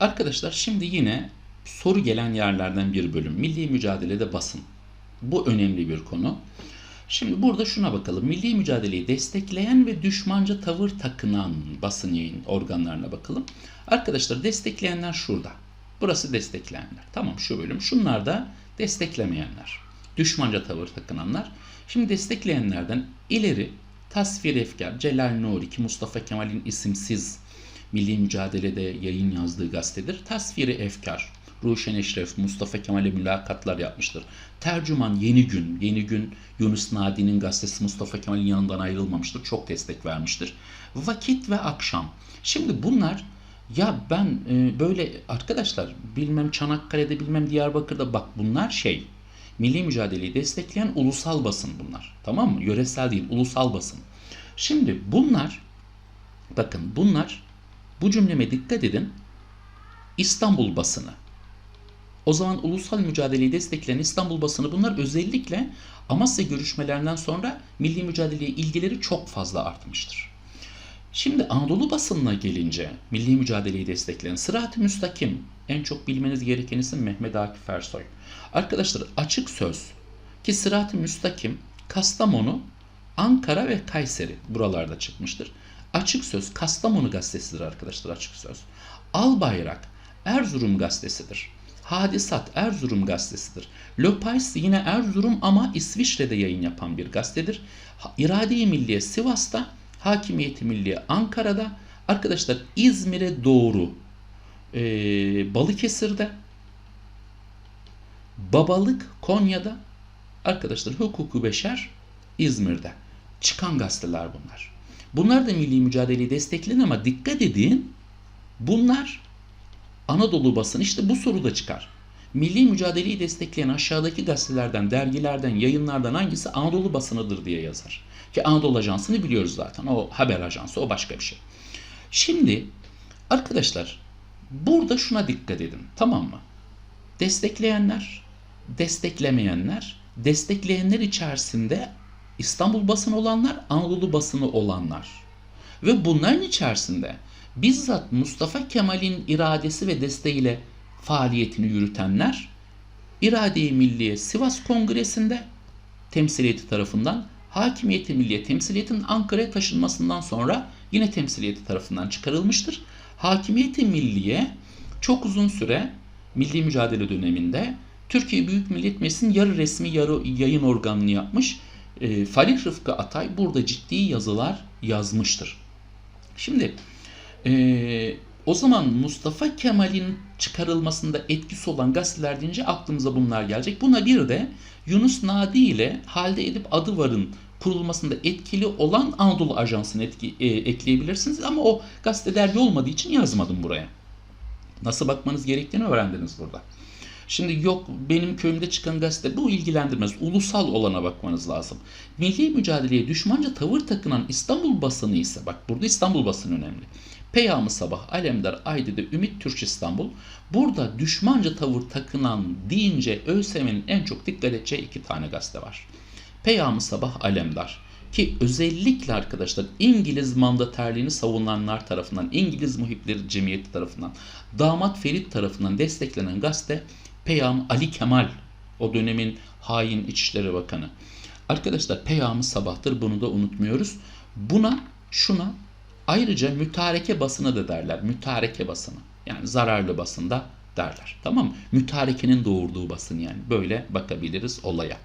Arkadaşlar şimdi yine soru gelen yerlerden bir bölüm. Milli mücadelede basın. Bu önemli bir konu. Şimdi burada şuna bakalım. Milli mücadeleyi destekleyen ve düşmanca tavır takınan basın yayın organlarına bakalım. Arkadaşlar destekleyenler şurada. Burası destekleyenler. Tamam şu bölüm. Şunlar da desteklemeyenler. Düşmanca tavır takınanlar. Şimdi destekleyenlerden ileri Tasvir Efkar, Celal Nuri ki Mustafa Kemal'in isimsiz milli mücadelede yayın yazdığı gazetedir. Tasviri Efkar, Ruşen Eşref, Mustafa Kemal'e mülakatlar yapmıştır. Tercüman Yeni Gün, Yeni Gün Yunus Nadi'nin gazetesi Mustafa Kemal'in yanından ayrılmamıştır. Çok destek vermiştir. Vakit ve Akşam. Şimdi bunlar ya ben e, böyle arkadaşlar bilmem Çanakkale'de bilmem Diyarbakır'da bak bunlar şey milli mücadeleyi destekleyen ulusal basın bunlar. Tamam mı? Yöresel değil, ulusal basın. Şimdi bunlar bakın bunlar bu cümleme dikkat edin. İstanbul basını. O zaman ulusal mücadeleyi destekleyen İstanbul basını bunlar özellikle Amasya görüşmelerinden sonra milli mücadeleye ilgileri çok fazla artmıştır. Şimdi Anadolu basınına gelince milli mücadeleyi destekleyen Sırat-ı Müstakim en çok bilmeniz gereken isim Mehmet Akif Ersoy. Arkadaşlar açık söz ki Sırat-ı Müstakim Kastamonu, Ankara ve Kayseri buralarda çıkmıştır. Açık Söz Kastamonu gazetesidir arkadaşlar açık söz. Al Bayrak Erzurum gazetesidir. Hadisat Erzurum gazetesidir. Löpais yine Erzurum ama İsviçre'de yayın yapan bir gazetedir. İrade-i Milliye Sivas'ta, Hakimiyeti Milliye Ankara'da, arkadaşlar İzmir'e doğru e, Balıkesir'de, Babalık Konya'da, arkadaşlar Hukuku Beşer İzmir'de. Çıkan gazeteler bunlar. Bunlar da milli mücadeleyi destekleyen ama dikkat edin bunlar Anadolu basın işte bu soru da çıkar. Milli mücadeleyi destekleyen aşağıdaki gazetelerden, dergilerden, yayınlardan hangisi Anadolu basınıdır diye yazar. Ki Anadolu Ajansı'nı biliyoruz zaten. O haber ajansı, o başka bir şey. Şimdi arkadaşlar burada şuna dikkat edin. Tamam mı? Destekleyenler, desteklemeyenler, destekleyenler içerisinde İstanbul basını olanlar, Anadolu basını olanlar. Ve bunların içerisinde bizzat Mustafa Kemal'in iradesi ve desteğiyle faaliyetini yürütenler İrade-i Milliye Sivas Kongresi'nde temsiliyeti tarafından Hakimiyeti Milliye temsiliyetin Ankara'ya taşınmasından sonra yine temsiliyeti tarafından çıkarılmıştır. Hakimiyeti Milliye çok uzun süre milli mücadele döneminde Türkiye Büyük Millet Meclisi'nin yarı resmi yarı yayın organını yapmış. E, Falih Rıfkı Atay burada ciddi yazılar yazmıştır. Şimdi e, o zaman Mustafa Kemal'in çıkarılmasında etkisi olan gazeteler deyince aklımıza bunlar gelecek. Buna bir de Yunus Nadi ile Halde Edip Adıvar'ın kurulmasında etkili olan Anadolu Ajansı'nı etki, e, ekleyebilirsiniz. Ama o gazete olmadığı için yazmadım buraya. Nasıl bakmanız gerektiğini öğrendiniz burada. Şimdi yok benim köyümde çıkan gazete bu ilgilendirmez. Ulusal olana bakmanız lazım. Milli mücadeleye düşmanca tavır takınan İstanbul basını ise bak burada İstanbul basını önemli. Peyamı Sabah, Alemdar, Aydı'da Ümit Türk İstanbul. Burada düşmanca tavır takınan deyince ÖSYM'nin en çok dikkat edeceği iki tane gazete var. Peyamı Sabah, Alemdar. Ki özellikle arkadaşlar İngiliz mandaterliğini savunanlar tarafından, İngiliz muhipleri cemiyeti tarafından, damat Ferit tarafından desteklenen gazete Peyam Ali Kemal, o dönemin hain İçişleri Bakanı. Arkadaşlar Peyamı Sabah'tır bunu da unutmuyoruz. Buna şuna ayrıca mütareke basını da derler. Mütareke basını yani zararlı basında derler. Tamam mı? Mütarekenin doğurduğu basın yani böyle bakabiliriz olaya.